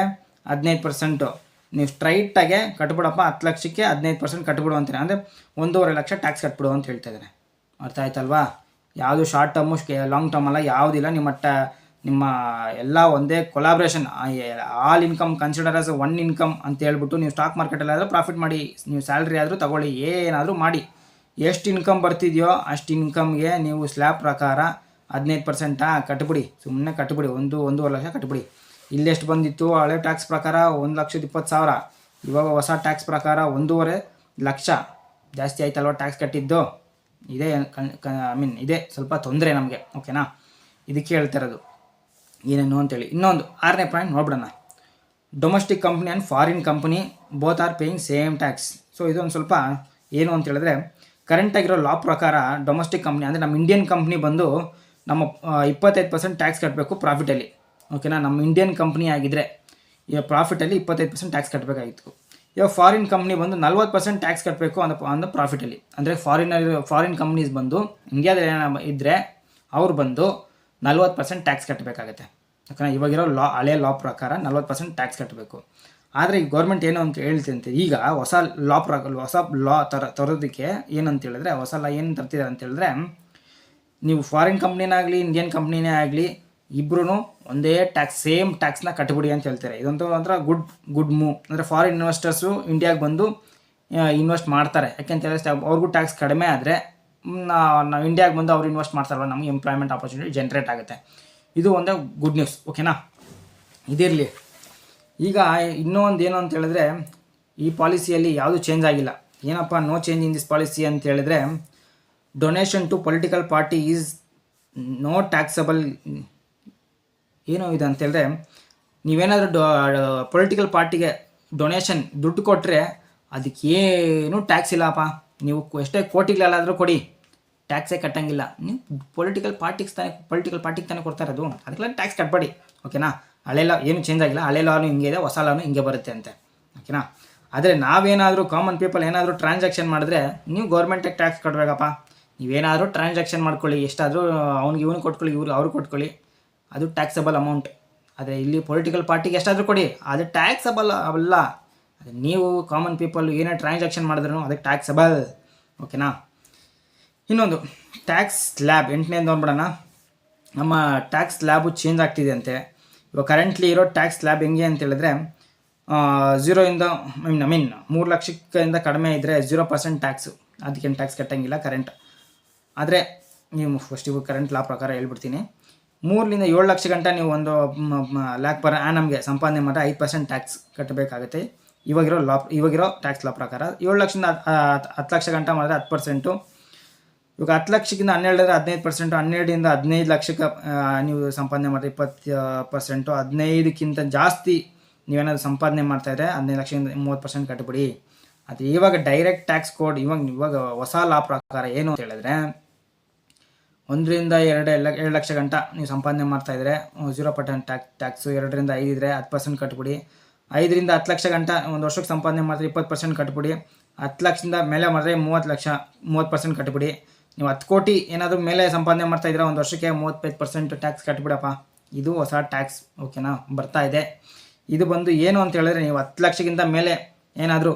ಹದಿನೈದು ಪರ್ಸೆಂಟು ನೀವು ಸ್ಟ್ರೈಟಾಗೆ ಕಟ್ಬಿಡಪ್ಪ ಹತ್ತು ಲಕ್ಷಕ್ಕೆ ಹದಿನೈದು ಪರ್ಸೆಂಟ್ ಕಟ್ಬಿಡು ಅಂತೀನಿ ಅಂದರೆ ಒಂದೂವರೆ ಲಕ್ಷ ಟ್ಯಾಕ್ಸ್ ಕಟ್ಬಿಡು ಅಂತ ಹೇಳ್ತಾ ಇದ್ದಾರೆ ಅರ್ಥ ಆಯ್ತಲ್ವಾ? ಯಾವುದು ಶಾರ್ಟ್ ಟರ್ಮು ಲಾಂಗ್ ಟರ್ಮ್ ಅಲ್ಲ ಯಾವುದಿಲ್ಲ ನಿಮ್ಮ ಟ ನಿಮ್ಮ ಎಲ್ಲ ಒಂದೇ collaboration all income consider as one income ಅಂತ ಹೇಳ್ಬಿಟ್ಟು ನೀವು ಸ್ಟಾಕ್ ಮಾರ್ಕೆಟಲ್ಲಾದರೂ ಪ್ರಾಫಿಟ್ ಮಾಡಿ. ನೀವು ಸ್ಯಾಲ್ರಿ ಆದರೂ ತಗೊಳ್ಳಿ. ಏನಾದರೂ ಮಾಡಿ. ಎಷ್ಟು ಇನ್ಕಮ್ ಬರ್ತಿದೆಯೋ ಅಷ್ಟು ಇನ್ಕಮ್ಗೆ ನೀವು ಸ್ಲ್ಯಾಬ್ ಪ್ರಕಾರ ಹದಿನೈದು ಪರ್ಸೆಂಟಾ ಕಟ್ಬಿಡಿ. ಸುಮ್ಮನೆ ಕಟ್ಬಿಡಿ. ಒಂದು, ಒಂದೂವರೆ ಲಕ್ಷ ಕಟ್ಬಿಡಿ. ಇಲ್ಲೆಷ್ಟು ಬಂದಿತ್ತು? ಹಳೆ ಟ್ಯಾಕ್ಸ್ ಪ್ರಕಾರ ಒಂದು ಲಕ್ಷದ ಇಪ್ಪತ್ತು ಸಾವಿರ. ಇವಾಗ ಹೊಸ ಟ್ಯಾಕ್ಸ್ ಪ್ರಕಾರ ಒಂದೂವರೆ ಲಕ್ಷ. ಜಾಸ್ತಿ ಆಯ್ತಲ್ವ ಟ್ಯಾಕ್ಸ್ ಕಟ್ಟಿದ್ದು? ಇದೇ ಐ ಮೀನ್ ಇದೇ ಸ್ವಲ್ಪ ತೊಂದರೆ ನಮಗೆ ಓಕೆನಾ ಇದಕ್ಕೆ ಹೇಳ್ತಿರೋದು ಏನೇನು ಅಂತೇಳಿ. ಇನ್ನೊಂದು, ಆರನೇ point ನೋಡ್ಬಿಡೋಣ. Domestic company and foreign company both are paying same tax so ಇದೊಂದು ಸ್ವಲ್ಪ ಏನು ಅಂತ ಹೇಳಿದ್ರೆ ಕರೆಂಟಾಗಿರೋ ಲಾ ಪ್ರಕಾರ ಡೊಮೆಸ್ಟಿಕ್ ಕಂಪ್ನಿ ಅಂದರೆ ನಮ್ಮ ಇಂಡಿಯನ್ ಕಂಪ್ನಿ ಬಂದು ನಮ್ಮ ಇಪ್ಪತ್ತೈದು ಪರ್ಸೆಂಟ್ ಟ್ಯಾಕ್ಸ್ ಕಟ್ಟಬೇಕು ಪ್ರಾಫಿಟಲ್ಲಿ ಓಕೆನಾ ನಮ್ಮ ಇಂಡಿಯನ್ ಕಂಪ್ನಿ ಆಗಿದ್ದರೆ ಪ್ರಾಫಿಟಲ್ಲಿ ಇಪ್ಪತ್ತೈದು ಪರ್ಸೆಂಟ್ ಟ್ಯಾಕ್ಸ್ ಕಟ್ಟಬೇಕಾಗಿತ್ತು ಇವಾಗ ಫಾರಿನ್ ಕಂಪ್ನಿ ಬಂದು ನಲ್ವತ್ತು ಪರ್ಸೆಂಟ್ ಟ್ಯಾಕ್ಸ್ ಕಟ್ಟಬೇಕು ಅಂದ ಅಂದ ಪ್ರಾಫಿಟಲ್ಲಿ ಅಂದರೆ ಫಾರಿನಲ್ಲಿ ಫಾರಿನ್ ಕಂಪ್ನೀಸ್ ಬಂದು ಇಂಡಿಯಾದಲ್ಲಿ ಏನಾರ ಇದ್ದರೆ ಅವ್ರು ಬಂದು ನಲ್ವತ್ತು ಪರ್ಸೆಂಟ್ ಟ್ಯಾಕ್ಸ್ ಕಟ್ಟಬೇಕಾಗತ್ತೆ ಯಾಕಂದರೆ ಇವಾಗಿರೋ ಲಾ ಹಳೆ ಲಾ ಪ್ರಕಾರ ನಲ್ವತ್ತು ಪರ್ಸೆಂಟ್ ಟ್ಯಾಕ್ಸ್ ಕಟ್ಟಬೇಕು ಆದರೆ ಈಗ ಗೌರ್ಮೆಂಟ್ ಏನು ಅಂತ ಹೇಳ್ತಂತೆ ಈಗ ಹೊಸ ಲಾ ಪ್ರ, ಹೊಸ ಲಾ ತರ, ತರೋದಕ್ಕೆ ಏನಂತ ಹೇಳಿದ್ರೆ, ಹೊಸ ಲಾ ಏನು ತರ್ತಿದ್ದಾರೆ ಅಂತ ಹೇಳಿದ್ರೆ, ನೀವು ಫಾರಿನ್ ಕಂಪ್ನಿನಾಗಲಿ ಇಂಡಿಯನ್ ಕಂಪ್ನಿನೇ ಆಗಲಿ ಇಬ್ರು ಒಂದೇ ಟ್ಯಾಕ್ಸ್ ಸೇಮ್ ಟ್ಯಾಕ್ಸ್ನ ಕಟ್ಬಿಡಿ ಅಂತ ಹೇಳ್ತಾರೆ. ಇದೊಂದು ಒಂಥರ ಗುಡ್ ಗುಡ್ ಮೂವ್ ಅಂದರೆ ಫಾರಿನ್ ಇನ್ವೆಸ್ಟರ್ಸು ಇಂಡಿಯಾಗೆ ಬಂದು ಇನ್ವೆಸ್ಟ್ ಮಾಡ್ತಾರೆ. ಯಾಕೆಂತ ಹೇಳಿದ್ರೆ ಅವ್ರಿಗೂ ಟ್ಯಾಕ್ಸ್ ಕಡಿಮೆ ಆದರೆ ನಾವು ಇಂಡಿಯಾಗೆ ಬಂದು ಅವ್ರು ಇನ್ವೆಸ್ಟ್ ಮಾಡ್ತಾರಲ್ಲ, ನಮಗೆ ಎಂಪ್ಲಾಯ್ಮೆಂಟ್ ಆಪರ್ಚುನಿಟಿ ಜನ್ರೇಟ್ ಆಗುತ್ತೆ. ಇದು ಒಂದು ಗುಡ್ ನ್ಯೂಸ್ ಓಕೆನಾ ಇದಿರಲಿ. ಈಗ ಇನ್ನೂ ಒಂದು ಏನು ಅಂತ ಹೇಳಿದ್ರೆ, ಈ ಪಾಲಿಸಿಯಲ್ಲಿ ಯಾವುದು ಚೇಂಜ್ ಆಗಿಲ್ಲ. ಏನಪ್ಪ no change in this policy ಅಂತ ಹೇಳಿದ್ರೆ donation to political party is no taxable ಏನು ಇದೆ ಅಂತ ಹೇಳಿದ್ರೆ ನೀವೇನಾದರೂ ಡೊ ಪೊಲಿಟಿಕಲ್ ಪಾರ್ಟಿಗೆ ಡೊನೇಷನ್ ದುಡ್ಡು ಕೊಟ್ಟರೆ ಅದಕ್ಕೇನು ಟ್ಯಾಕ್ಸ್ ಇಲ್ಲಪ್ಪ. ನೀವು ಎಷ್ಟೇ ಕೋಟಿಗಳಲ್ಲಾದರೂ ಕೊಡಿ. ಟ್ಯಾಕ್ಸೇ ಕಟ್ಟಂಗಿಲ್ಲ. ನೀವು ಪೊಲಿಟಿಕಲ್ ಪಾರ್ಟಿಗೆ ತಾನೇ ಪೊಲಿಟಿಕಲ್ ಪಾರ್ಟಿಗೆ ತಾನೇ ಕೊಡ್ತಾ ಇರೋದು ಅದಕ್ಕೆಲ್ಲ ಟ್ಯಾಕ್ಸ್ ಕಟ್ಬೇಡಿ. ಓಕೆನಾ ಹಳೆ ಲಾ ಏನು ಚೇಂಜ್ ಆಗಿಲ್ಲ. ಹಳೆ ಲಾನು ಹಿಂಗೆ ಇದೆ, ಹೊಸ ಲಾನು ಹಿಂಗೆ ಬರುತ್ತೆ ಅಂತೆ. ಓಕೆನಾ ಆದರೆ ನಾವೇನಾದರೂ ಕಾಮನ್ ಪೀಪಲ್ ಏನಾದರೂ ಟ್ರಾನ್ಸಾಕ್ಷನ್ ಮಾಡಿದ್ರೆ ನೀವು ಗೌರ್ಮೆಂಟಿಗೆ ಟ್ಯಾಕ್ಸ್ ಕಟ್ಟಬೇಕಪ್ಪ ನೀವೇನಾದರೂ ಟ್ರಾನ್ಸಾಕ್ಷನ್ ಮಾಡ್ಕೊಳ್ಳಿ. ಎಷ್ಟಾದರೂ ಅವ್ನಿಗೆ ಇವನು ಕೊಟ್ಕೊಳ್ಳಿ, ಇವ್ರು, ಅವ್ರು ಕೊಟ್ಕೊಳ್ಳಿ. ಅದು ಟ್ಯಾಕ್ಸಬಲ್ ಅಮೌಂಟ್ ಆದರೆ ಇಲ್ಲಿ ಪೊಲಿಟಿಕಲ್ ಪಾರ್ಟಿಗೆ ಎಷ್ಟಾದರೂ ಕೊಡಿ. ಅದು ಟ್ಯಾಕ್ಸಬಲ್ ಅವಲ್ಲ ನೀವು ಕಾಮನ್ ಪೀಪಲ್ ಏನೇ ಟ್ರಾನ್ಸಾಕ್ಷನ್ ಮಾಡಿದ್ರು ಅದಕ್ಕೆ ಟ್ಯಾಕ್ಸಬಲ್ ಓಕೆನಾ ಇನ್ನೊಂದು ಟ್ಯಾಕ್ಸ್ ಸ್ಲ್ಯಾಬ್ ಎಂಟನೇ ನೋಡ್ಬಿಡೋಣ. ನಮ್ಮ ಟ್ಯಾಕ್ಸ್ ಸ್ಲ್ಯಾಬು ಚೇಂಜ್ ಆಗ್ತಿದೆ ಅಂತೆ. ಇವಾಗ ಕರೆಂಟ್ಲಿ ಇರೋ ಟ್ಯಾಕ್ಸ್ ಸ್ಲ್ಯಾಬ್ ಹೆಂಗೆ ಅಂತ ಹೇಳಿದ್ರೆ ಝೀರೋಯಿಂದ ಮೀನ್ ಐ ಮೀನ್ ಮೂರು ಲಕ್ಷಕ್ಕಿಂತ ಕಡಿಮೆ ಇದ್ದರೆ ಝೀರೋ ಪರ್ಸೆಂಟ್ ಟ್ಯಾಕ್ಸು ಅದಕ್ಕೇನು ಟ್ಯಾಕ್ಸ್ ಕಟ್ಟಂಗಿಲ್ಲ ಕರೆಂಟ್ ಆದರೆ, ನೀವು ಫಸ್ಟ್ ಇವಾಗ ಕರೆಂಟ್ ಲಾ ಪ್ರಕಾರ ಹೇಳ್ಬಿಡ್ತೀನಿ. ಮೂರರಿಂದ ಏಳು ಲಕ್ಷ ಗಂಟ ನೀವು ಒಂದು ಲ್ಯಾಕ್ ಪರ್ ನಮಗೆ ಸಂಪಾದನೆ ಮಾಡಿದ್ರೆ ಐದು ಪರ್ಸೆಂಟ್ ಟ್ಯಾಕ್ಸ್ ಕಟ್ಟಬೇಕಾಗುತ್ತೆ. ಇವಾಗಿರೋ ಲಾ, ಇವಾಗಿರೋ ಟ್ಯಾಕ್ಸ್ ಲಾ ಪ್ರಕಾರ ಏಳು ಲಕ್ಷದಿಂದ ಹತ್ತು ಲಕ್ಷ ಗಂಟ ಮಾಡಿದ್ರೆ ಹತ್ತು ಪರ್ಸೆಂಟು. ಇವಾಗ ಹತ್ತು ಲಕ್ಷಕ್ಕಿಂತ ಹನ್ನೆರಡರ ಹದಿನೈದು ಪರ್ಸೆಂಟು, ಹನ್ನೆರಡರಿಂದ ಹದಿನೈದು ಲಕ್ಷಕ್ಕೆ ನೀವು ಸಂಪಾದನೆ ಮಾಡಿದ್ರೆ ಇಪ್ಪತ್ತು ಪರ್ಸೆಂಟು, ಹದಿನೈದಕ್ಕಿಂತ ಜಾಸ್ತಿ ನೀವೇನಾದ್ರು ಸಂಪಾದನೆ ಮಾಡ್ತಾಯಿದ್ರೆ ಹದಿನೈದು ಲಕ್ಷದಿಂದ ಮೂವತ್ತು ಪರ್ಸೆಂಟ್ ಕಟ್ಬಿಡಿ. ಅದು ಇವಾಗ ಡೈರೆಕ್ಟ್ ಟ್ಯಾಕ್ಸ್ ಕೋಡ್ ಇವಾಗ ಇವಾಗ ಹೊಸ ಲಾ ಪ್ರಕಾರ ಏನು ಅಂತ ಹೇಳಿದ್ರೆ ಒಂದರಿಂದ ಎರಡು ಎಲ್ಲ ಎರಡು ಲಕ್ಷ ಗಂಟ ನೀವು ಸಂಪಾದನೆ ಮಾಡ್ತಾ ಇದ್ರೆ ಝೀರೋ ಪರ್ಸೆಂಟ್ ಟ್ಯಾಕ್ಸ್ ಟ್ಯಾಕ್ಸು ಎರಡರಿಂದ ಐದು ಇದ್ರೆ ಹತ್ತು ಪರ್ಸೆಂಟ್ ಕಟ್ಬಿಡಿ. ಐದರಿಂದ ಹತ್ತು ಲಕ್ಷ ಗಂಟ ಒಂದು ವರ್ಷಕ್ಕೆ ಸಂಪಾದನೆ ಮಾಡಿದ್ರೆ ಇಪ್ಪತ್ತು ಪರ್ಸೆಂಟ್ ಕಟ್ಬಿಡಿ. ಹತ್ತು ಲಕ್ಷದಿಂದ ಮೇಲೆ ಮಾಡಿದ್ರೆ ಮೂವತ್ತು ಲಕ್ಷ, ಮೂವತ್ತು ಪರ್ಸೆಂಟ್ ಕಟ್ಬಿಡಿ. ನೀವು ಹತ್ತು ಕೋಟಿ ಏನಾದರೂ ಮೇಲೆ ಸಂಪಾದನೆ ಮಾಡ್ತಾ ಇದ್ರೆ ಒಂದು ವರ್ಷಕ್ಕೆ ಮೂವತ್ತೈದು ಪರ್ಸೆಂಟ್ ಟ್ಯಾಕ್ಸ್ ಕಟ್ಬಿಡಪ್ಪ. ಇದು ಹೊಸ ಟ್ಯಾಕ್ಸ್ ಓಕೆನಾ ಬರ್ತಾ ಇದೆ. ಇದು ಬಂದು ಏನು ಅಂತ ಹೇಳಿದ್ರೆ ನೀವು ಹತ್ತು ಲಕ್ಷಕ್ಕಿಂತ ಮೇಲೆ ಏನಾದರೂ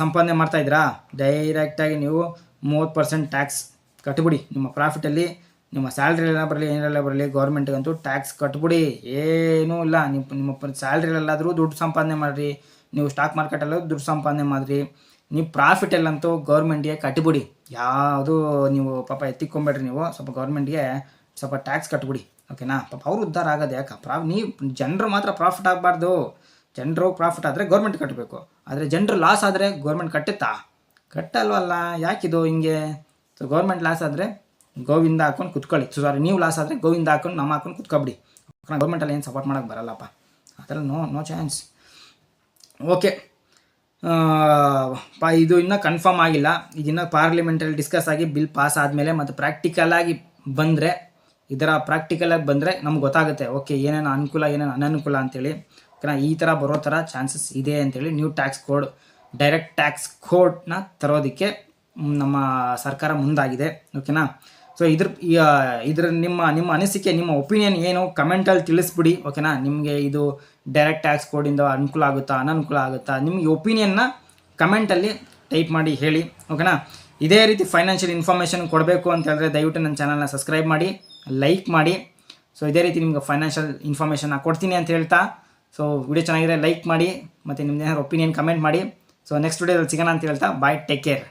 ಸಂಪಾದನೆ ಮಾಡ್ತಾ ಇದ್ದೀರಾ ಡೈರೆಕ್ಟಾಗಿ ನೀವು ಮೂವತ್ತು ಪರ್ಸೆಂಟ್ ಟ್ಯಾಕ್ಸ್ ಕಟ್ಬಿಡಿ. ನಿಮ್ಮ ಪ್ರಾಫಿಟಲ್ಲಿ ನಿಮ್ಮ ಸ್ಯಾಲ್ರಿಲೆಲ್ಲ ಬರಲಿ, ಏನೆಲ್ಲ ಬರಲಿ ಗೌರ್ಮೆಂಟ್ಗಂತೂ ಟ್ಯಾಕ್ಸ್ ಕಟ್ಬಿಡಿ. ಏನೂ ಇಲ್ಲ. ನಿಮ್ಮ ನಿಮ್ಮ ಸ್ಯಾಲ್ರಿಲೆಲ್ಲಾದರೂ ದುಡ್ಡು ಸಂಪಾದನೆ ಮಾಡಿರಿ. ನೀವು ಸ್ಟಾಕ್ ಮಾರ್ಕೆಟಲ್ಲೂ ದುಡ್ಡು ಸಂಪಾದನೆ ಮಾಡಿರಿ. ನೀವು ಪ್ರಾಫಿಟಲ್ಲಂತೂ ಗೌರ್ಮೆಂಟ್ಗೆ ಕಟ್ಬಿಡಿ. ಯಾವುದು ನೀವು ಪಾಪ ಎತ್ತಿಕೊಂಬೇಡ್ರಿ ನೀವು. ಸ್ವಲ್ಪ ಗೌರ್ಮೆಂಟ್ಗೆ ಸ್ವಲ್ಪ ಟ್ಯಾಕ್ಸ್ ಕಟ್ಬಿಡಿ. ಓಕೆನಾ ಪಾಪ ಅವ್ರು ಉದ್ಧಾರ ಆಗೋದು ಯಾಕೆ? ಪ್ರಾ ನೀವು, ಜನರು ಮಾತ್ರ ಪ್ರಾಫಿಟ್ ಆಗಬಾರ್ದು. ಜನರು ಪ್ರಾಫಿಟ್ ಆದರೆ ಗೌರ್ಮೆಂಟ್ ಕಟ್ಟಬೇಕು ಆದರೆ ಜನರು ಲಾಸ್ ಆದರೆ ಗೌರ್ಮೆಂಟ್ ಕಟ್ಟುತ್ತಾ? ಕಟ್ಟಲ್ವಲ್ಲ. ಯಾಕಿದು ಹಿಂಗೆ? ಸೊ ಗೌರ್ಮೆಂಟ್ ಲಾಸ್ ಆದರೆ ಗೋವಿಂದ ಹಾಕೊಂಡು ಕುತ್ಕೊಳ್ಳಿ. ಸೊ ಸಾರಿ ನೀವು ಲಾಸ್ ಆದರೆ ಗೋವಿಂದ ಹಾಕೊಂಡು ನಮ್ಮ ಹಾಕೊಂಡು ಕುತ್ಕೊಬಿಡಿ. ಗೌರ್ಮೆಂಟಲ್ಲಿ ಏನು ಸಪೋರ್ಟ್ ಮಾಡೋಕ್ಕೆ ಬರಲ್ಲಪ್ಪ. ಥರ ನೋ ನೋ ಚಾನ್ಸ್ ಓಕೆ ಪ, ಇದು ಇನ್ನೂ ಕನ್ಫರ್ಮ್ ಆಗಿಲ್ಲ. ಇನ್ನೂ ಪಾರ್ಲಿಮೆಂಟಲ್ಲಿ ಡಿಸ್ಕಸ್ ಆಗಿ ಬಿಲ್ ಪಾಸ್ ಆದಮೇಲೆ ಮತ್ತು ಪ್ರಾಕ್ಟಿಕಲ್ ಆಗಿ ಬಂದರೆ ಇದರ ಪ್ರಾಕ್ಟಿಕಲ್ ಆಗಿ ಬಂದರೆ ನಮ್ಗೆ ಗೊತ್ತಾಗುತ್ತೆ. ಓಕೆ ಏನೇನು ಅನುಕೂಲ, ಏನೇನು ಅನನುಕೂಲ ಅಂತೇಳಿ. ಓಕೆನಾ ಈ ಥರ ಬರೋ ಥರ ಚಾನ್ಸಸ್ ಇದೆ ಅಂತೇಳಿ. New tax code direct tax ಕೋಡ್ನ ತರೋದಕ್ಕೆ ನಮ್ಮ ಸರ್ಕಾರ ಮುಂದಾಗಿದೆ ಓಕೆನಾ ಸೊ ಇದ್ರ ಇದ್ರ ನಿಮ್ಮ ನಿಮ್ಮ ಅನಿಸಿಕೆ, ನಿಮ್ಮ ಒಪಿನಿಯನ್ ಏನು? ಕಮೆಂಟಲ್ಲಿ ತಿಳಿಸ್ಬಿಡಿ ಓಕೆನಾ ನಿಮಗೆ ಇದು ಡೈರೆಕ್ಟ್ ಟ್ಯಾಕ್ಸ್ ಕೋಡಿಂದ ಅನುಕೂಲ ಆಗುತ್ತಾ, ಅನನುಕೂಲ ಆಗುತ್ತಾ? ನಿಮಗೆ ಒಪಿನಿಯನ್ನ ಕಮೆಂಟಲ್ಲಿ ಟೈಪ್ ಮಾಡಿ ಹೇಳಿ ಓಕೆನಾ ಇದೇ ರೀತಿ ಫೈನಾನ್ಷಿಯಲ್ ಇನ್ಫಾರ್ಮೇಷನ್ ಕೊಡಬೇಕು ಅಂತ ಹೇಳಿದ್ರೆ ದಯವಿಟ್ಟು ನನ್ನ ಚಾನಲ್ನ ಸಬ್ಸ್ಕ್ರೈಬ್ ಮಾಡಿ ಲೈಕ್ ಮಾಡಿ. ಸೊ ಇದೇ ರೀತಿ ನಿಮ್ಗೆ ಫೈನಾನ್ಷಿಯಲ್ ಇನ್ಫಾರ್ಮೇಷನ್ನ ಕೊಡ್ತೀನಿ ಅಂತ ಹೇಳ್ತಾ ಸೊ ವಿಡಿಯೋ ಚೆನ್ನಾಗಿದೆ ಲೈಕ್ ಮಾಡಿ, ಮತ್ತು ನಿಮ್ದು ಏನಾದ್ರು ಒಪಿನಿಯನ್ ಕಮೆಂಟ್ ಮಾಡಿ. ಸೊ ನೆಕ್ಸ್ಟ್ ವಿಡಿಯೋದಲ್ಲಿ ಸಿಗೋಣ ಅಂತ ಹೇಳ್ತಾ ಬಾಯ್ ಟೇಕ್ ಕೇರ್